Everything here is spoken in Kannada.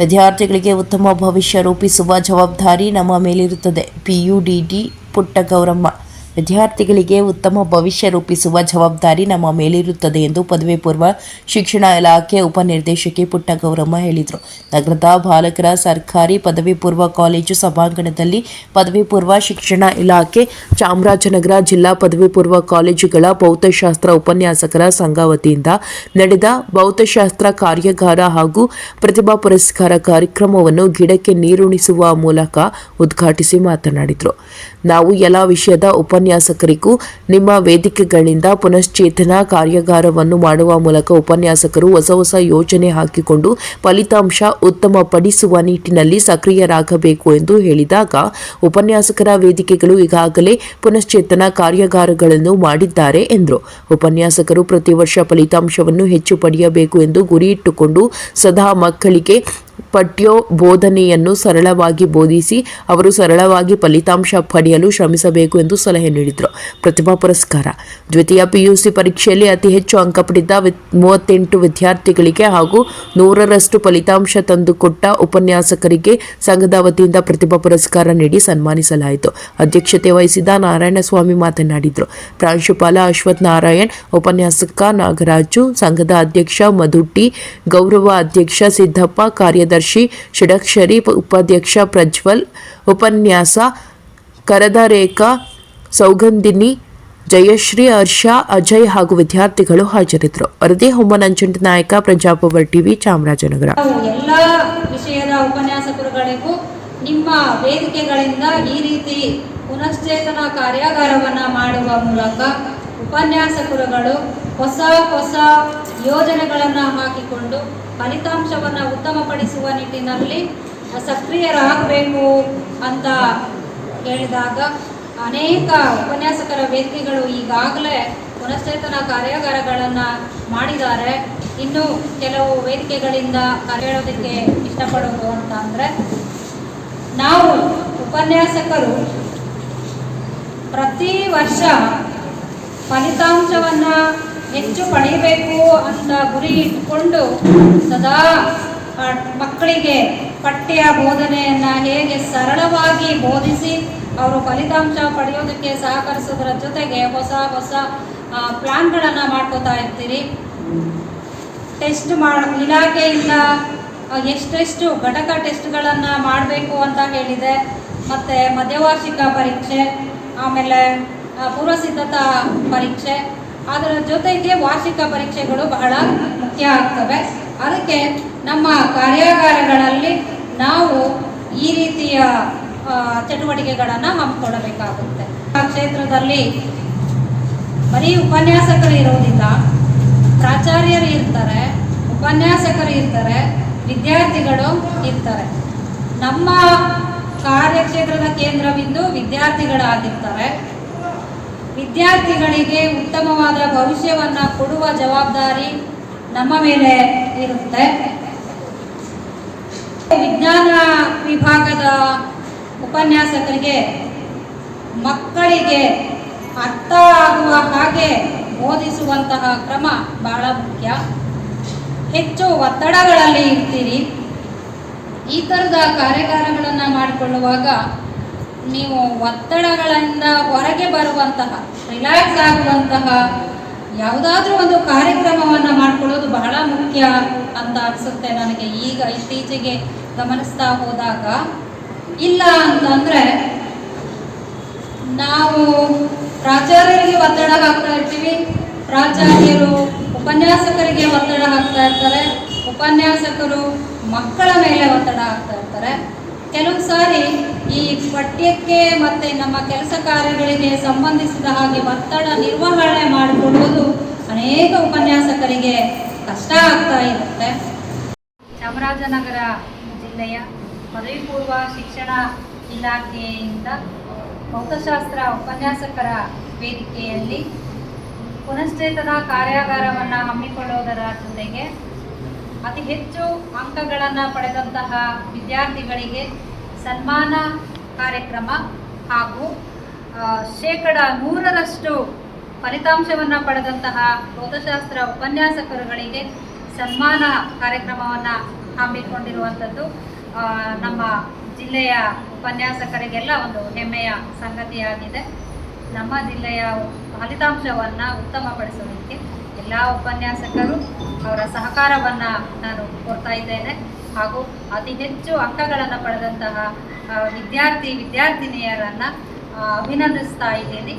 ವಿದ್ಯಾರ್ಥಿಗಳಿಗೆ ಉತ್ತಮ ಭವಿಷ್ಯ ರೂಪಿಸುವ ಜವಾಬ್ದಾರಿ ನಮ್ಮ ಮೇಲಿರುತ್ತದೆ. ಪಿಯುಡಿಡಿ ಪುಟ್ಟಗೌರಮ್ಮ. ವಿದ್ಯಾರ್ಥಿಗಳಿಗೆ ಉತ್ತಮ ಭವಿಷ್ಯ ರೂಪಿಸುವ ಜವಾಬ್ದಾರಿ ನಮ್ಮ ಮೇಲಿರುತ್ತದೆ ಎಂದು ಪದವಿ ಪೂರ್ವ ಶಿಕ್ಷಣ ಇಲಾಖೆ ಉಪನಿರ್ದೇಶಕಿ ಪುಟ್ಟಗೌರಮ್ಮ ಹೇಳಿದರು. ನಗರದ ಬಾಲಕರ ಸರ್ಕಾರಿ ಪದವಿ ಪೂರ್ವ ಕಾಲೇಜು ಸಭಾಂಗಣದಲ್ಲಿ ಪದವಿ ಪೂರ್ವ ಶಿಕ್ಷಣ ಇಲಾಖೆ ಚಾಮರಾಜನಗರ ಜಿಲ್ಲಾ ಪದವಿ ಪೂರ್ವ ಕಾಲೇಜುಗಳ ಭೌತಶಾಸ್ತ್ರ ಉಪನ್ಯಾಸಕರ ಸಂಘ ವತಿಯಿಂದ ನಡೆದ ಭೌತಶಾಸ್ತ್ರ ಕಾರ್ಯಾಗಾರ ಹಾಗೂ ಪ್ರತಿಭಾ ಪುರಸ್ಕಾರ ಕಾರ್ಯಕ್ರಮವನ್ನು ಗಿಡಕ್ಕೆ ನೀರುಣಿಸುವ ಮೂಲಕ ಉದ್ಘಾಟಿಸಿ ಮಾತನಾಡಿದರು. ನಾವು ಎಲ್ಲ ವಿಷಯದ ಉಪನ್ಯಾಸಕರಿಗೂ ನಿಮ್ಮ ವೇದಿಕೆಗಳಿಂದ ಪುನಶ್ಚೇತನ ಕಾರ್ಯಾಗಾರವನ್ನು ಮಾಡುವ ಮೂಲಕ ಉಪನ್ಯಾಸಕರು ಹೊಸ ಹೊಸ ಯೋಜನೆ ಹಾಕಿಕೊಂಡು ಫಲಿತಾಂಶ ಉತ್ತಮಪಡಿಸುವ ನಿಟ್ಟಿನಲ್ಲಿ ಸಕ್ರಿಯರಾಗಬೇಕು ಎಂದು ಹೇಳಿದಾಗ ಉಪನ್ಯಾಸಕರ ವೇದಿಕೆಗಳು ಈಗಾಗಲೇ ಪುನಶ್ಚೇತನ ಕಾರ್ಯಾಗಾರಗಳನ್ನು ಮಾಡಿದ್ದಾರೆ ಎಂದರು. ಉಪನ್ಯಾಸಕರು ಪ್ರತಿ ವರ್ಷ ಫಲಿತಾಂಶವನ್ನು ಹೆಚ್ಚು ಪಡೆಯಬೇಕು ಎಂದು ಗುರಿ ಇಟ್ಟುಕೊಂಡು ಸದಾ ಮಕ್ಕಳಿಗೆ ಪಠ್ಯೋ ಬೋಧನೆಯನ್ನು ಸರಳವಾಗಿ ಬೋಧಿಸಿ ಅವರು ಸರಳವಾಗಿ ಫಲಿತಾಂಶ ಪಡೆಯಲು ಶ್ರಮಿಸಬೇಕು ಎಂದು ಸಲಹೆ ನೀಡಿದರು. ಪ್ರತಿಭಾ ಪುರಸ್ಕಾರ. ದ್ವಿತೀಯ ಪಿಯುಸಿ ಪರೀಕ್ಷೆಯಲ್ಲಿ ಅತಿ ಹೆಚ್ಚು ಅಂಕ ಪಡೆದ ಮೂವತ್ತೆಂಟು ವಿದ್ಯಾರ್ಥಿಗಳಿಗೆ ಹಾಗೂ ನೂರರಷ್ಟು ಫಲಿತಾಂಶ ತಂದುಕೊಟ್ಟ ಉಪನ್ಯಾಸಕರಿಗೆ ಸಂಘದ ವತಿಯಿಂದ ಪ್ರತಿಭಾ ಪುರಸ್ಕಾರ ನೀಡಿ ಸನ್ಮಾನಿಸಲಾಯಿತು. ಅಧ್ಯಕ್ಷತೆ ವಹಿಸಿದ ನಾರಾಯಣಸ್ವಾಮಿ ಮಾತನಾಡಿದರು. ಪ್ರಾಂಶುಪಾಲ ಅಶ್ವಥ್ ನಾರಾಯಣ್, ಉಪನ್ಯಾಸಕ ನಾಗರಾಜು, ಸಂಘದ ಅಧ್ಯಕ್ಷ ಮಧುಟ್ಟಿ, ಗೌರವ ಅಧ್ಯಕ್ಷ ಸಿದ್ದಪ್ಪ ಕಾರ್ಯದರ್ಶಿ ಷಡಕ್ಷರಿ ಉಪಾಧ್ಯಕ್ಷ ಪ್ರಜ್ವಲ್, ಉಪನ್ಯಾಸ ಕರದರೇಖಾ, ಸೌಗಂಧಿನಿ, ಜಯಶ್ರೀ, ಹರ್ಷ, ಅಜಯ್ ಹಾಗೂ ವಿದ್ಯಾರ್ಥಿಗಳು ಹಾಜರಿದ್ದರು. ವರದಿ ಹೊಮ್ಮ ನಂಜುಂಡ ನಾಯಕ ಪ್ರಜಾಪವರ್ ಟಿವಿ ಚಾಮರಾಜನಗರ. ಎಲ್ಲ ವಿಷಯದ ಉಪನ್ಯಾಸಕರುಗಳಿಗೂ ನಿಮ್ಮ ವೇದಿಕೆಗಳಿಂದ ಈ ರೀತಿ ಪುನಶ್ಚೇತನ ಕಾರ್ಯಾಗಾರವನ್ನು ಮಾಡುವ ಮೂಲಕ ಉಪನ್ಯಾಸಕರುಗಳು ಹೊಸ ಹೊಸ ಯೋಜನೆಗಳನ್ನು ಹಾಕಿಕೊಂಡು ಫಲಿತಾಂಶವನ್ನು ಉತ್ತಮಪಡಿಸುವ ನಿಟ್ಟಿನಲ್ಲಿ ಸಕ್ರಿಯರಾಗಬೇಕು ಅಂತ ಹೇಳಿದಾಗ ಅನೇಕ ಉಪನ್ಯಾಸಕರ ವ್ಯಕ್ತಿಗಳು ಈಗಾಗಲೇ ಪುನಶ್ಚೇತನ ಕಾರ್ಯಾಗಾರಗಳನ್ನು ಮಾಡಿದ್ದಾರೆ. ಇನ್ನು ಕೆಲವು ವೇದಿಕೆಗಳಿಂದ ಕರೆಯೋದಕ್ಕೆ ಇಷ್ಟಪಡೋದು ಅಂತ ಅಂದರೆ ನಾವು ಉಪನ್ಯಾಸಕರು ಪ್ರತಿ ವರ್ಷ ಫಲಿತಾಂಶವನ್ನು ಹೆಚ್ಚು ಪಡೆಯಬೇಕು ಅಂತ ಗುರಿ ಇಟ್ಟುಕೊಂಡು ಸದಾ ಮಕ್ಕಳಿಗೆ ಪಠ್ಯ ಬೋಧನೆಯನ್ನು ಹೇಗೆ ಸರಳವಾಗಿ ಬೋಧಿಸಿ ಅವರು ಫಲಿತಾಂಶ ಪಡೆಯೋದಕ್ಕೆ ಸಹಕರಿಸೋದ್ರ ಜೊತೆಗೆ ಹೊಸ ಹೊಸ ಪ್ಲ್ಯಾನ್ಗಳನ್ನು ಮಾಡ್ಕೋತಾ ಇರ್ತೀರಿ. ಟೆಸ್ಟ್ ಮಾಡ, ಇಲಾಖೆಯಿಂದ ಎಷ್ಟೆಷ್ಟು ಘಟಕ ಟೆಸ್ಟ್ಗಳನ್ನು ಮಾಡಬೇಕು ಅಂತ ಹೇಳಿದೆ. ಮತ್ತು ಮಧ್ಯವಾರ್ಷಿಕ ಪರೀಕ್ಷೆ, ಆಮೇಲೆ ಪೂರ್ವಸಿದ್ಧತಾ ಪೂರ್ವ ಸಿದ್ಧತಾ ಪರೀಕ್ಷೆ. ಅದರ ಜೊತೆಗೆ ವಾರ್ಷಿಕ ಪರೀಕ್ಷೆಗಳು ಬಹಳ ಮುಖ್ಯ ಆಗ್ತವೆ. ಅದಕ್ಕೆ ನಮ್ಮ ಕಾರ್ಯಾಗಾರಗಳಲ್ಲಿ ನಾವು ಈ ರೀತಿಯ ಚಟುವಟಿಕೆಗಳನ್ನು ಹಮ್ಮಿಕೊಳ್ಳಬೇಕಾಗುತ್ತೆ. ಆ ಕ್ಷೇತ್ರದಲ್ಲಿ ಬರೀ ಉಪನ್ಯಾಸಕರು ಇರೋದಿಲ್ಲ. ಪ್ರಾಚಾರ್ಯರು ಇರ್ತಾರೆ, ಉಪನ್ಯಾಸಕರು ಇರ್ತಾರೆ, ವಿದ್ಯಾರ್ಥಿಗಳು ಇರ್ತಾರೆ. ನಮ್ಮ ಕಾರ್ಯಕ್ಷೇತ್ರದ ಕೇಂದ್ರಬಿಂದು ವಿದ್ಯಾರ್ಥಿಗಳಾಗಿರ್ತಾರೆ. ವಿದ್ಯಾರ್ಥಿಗಳಿಗೆ ಉತ್ತಮವಾದ ಭವಿಷ್ಯವನ್ನು ಕೊಡುವ ಜವಾಬ್ದಾರಿ ನಮ್ಮ ಮೇಲೆ ಇರುತ್ತೆ. ವಿಜ್ಞಾನ ವಿಭಾಗದ ಉಪನ್ಯಾಸಕರಿಗೆ ಮಕ್ಕಳಿಗೆ ಅರ್ಥ ಆಗುವ ಹಾಗೆ ಬೋಧಿಸುವಂತಹ ಕ್ರಮ ಬಹಳ ಮುಖ್ಯ. ಹೆಚ್ಚು ಒತ್ತಡಗಳಲ್ಲಿ ಇರ್ತೀರಿ. ಈ ಥರದ ಕಾರ್ಯಾಗಾರಗಳನ್ನು ಮಾಡಿಕೊಳ್ಳುವಾಗ ನೀವು ಒತ್ತಡಗಳಿಂದ ಹೊರಗೆ ಬರುವಂತಹ ರಿಲ್ಯಾಕ್ಸ್ ಆಗುವಂತಹ ಯಾವುದಾದ್ರೂ ಒಂದು ಕಾರ್ಯಕ್ರಮವನ್ನು ಮಾಡ್ಕೊಳ್ಳೋದು ಬಹಳ ಮುಖ್ಯ ಅಂತ ಅನಿಸುತ್ತೆ ನನಗೆ. ಈಗ ಇತ್ತೀಚೆಗೆ ಗಮನಿಸ್ತಾ ಹೋದಾಗ, ಇಲ್ಲ ಅಂತಂದರೆ ನಾವು ಪ್ರಾಚಾರ್ಯರಿಗೆ ಒತ್ತಡ ಹಾಕ್ತಾ ಇರ್ತೀವಿ, ಪ್ರಾಚಾರ್ಯರು ಉಪನ್ಯಾಸಕರಿಗೆ ಒತ್ತಡ ಹಾಕ್ತಾ ಇರ್ತಾರೆ, ಉಪನ್ಯಾಸಕರು ಮಕ್ಕಳ ಮೇಲೆ ಒತ್ತಡ ಹಾಕ್ತಾ ಇರ್ತಾರೆ. ಕೆಲವು ಸಾರಿ ಈ ಪಠ್ಯಕ್ಕೆ ಮತ್ತು ನಮ್ಮ ಕೆಲಸ ಕಾರ್ಯಗಳಿಗೆ ಸಂಬಂಧಿಸಿದ ಹಾಗೆ ಒತ್ತಡ ನಿರ್ವಹಣೆ ಮಾಡಿಕೊಳ್ಳುವುದು ಅನೇಕ ಉಪನ್ಯಾಸಕರಿಗೆ ಕಷ್ಟ ಆಗ್ತಾ ಇರುತ್ತೆ. ಚಾಮರಾಜನಗರ ಜಿಲ್ಲೆಯ ಪದವಿ ಪೂರ್ವ ಶಿಕ್ಷಣ ಇಲಾಖೆಯಿಂದ ಭೌತಶಾಸ್ತ್ರ ಉಪನ್ಯಾಸಕರ ವೇದಿಕೆಯಲ್ಲಿ ಪುನಶ್ಚೇತನ ಕಾರ್ಯಾಗಾರವನ್ನು ಹಮ್ಮಿಕೊಳ್ಳುವುದರ ಜೊತೆಗೆ ಅತಿ ಹೆಚ್ಚು ಅಂಕಗಳನ್ನು ಪಡೆದಂತಹ ವಿದ್ಯಾರ್ಥಿಗಳಿಗೆ ಸನ್ಮಾನ ಕಾರ್ಯಕ್ರಮ ಹಾಗೂ ಶೇಕಡ ನೂರರಷ್ಟು ಫಲಿತಾಂಶವನ್ನು ಪಡೆದಂತಹ ಭೌತಶಾಸ್ತ್ರ ಉಪನ್ಯಾಸಕರುಗಳಿಗೆ ಸನ್ಮಾನ ಕಾರ್ಯಕ್ರಮವನ್ನು ಹಮ್ಮಿಕೊಂಡಿರುವಂಥದ್ದು. ನಮ್ಮ ಜಿಲ್ಲೆಯ ಉಪನ್ಯಾಸಕರಿಗೆಲ್ಲ ಒಂದು ಹೆಮ್ಮೆಯ ಸಂಗತಿಯಾಗಿದೆ. ನಮ್ಮ ಜಿಲ್ಲೆಯ ಫಲಿತಾಂಶವನ್ನು ಉತ್ತಮಪಡಿಸೋದಕ್ಕೆ ಎಲ್ಲ ಉಪನ್ಯಾಸಕರು ಅವರ ಸಹಕಾರವನ್ನು ನಾನು ಕೊಡ್ತಾ ಇದ್ದೇನೆ. ಹಾಗೂ ಅತಿ ಹೆಚ್ಚು ಅಂಕಗಳನ್ನು ಪಡೆದಂತಹ ವಿದ್ಯಾರ್ಥಿ, ವಿದ್ಯಾರ್ಥಿನಿಯರನ್ನು ಅಭಿನಂದಿಸ್ತಾ ಇದ್ದೀನಿ.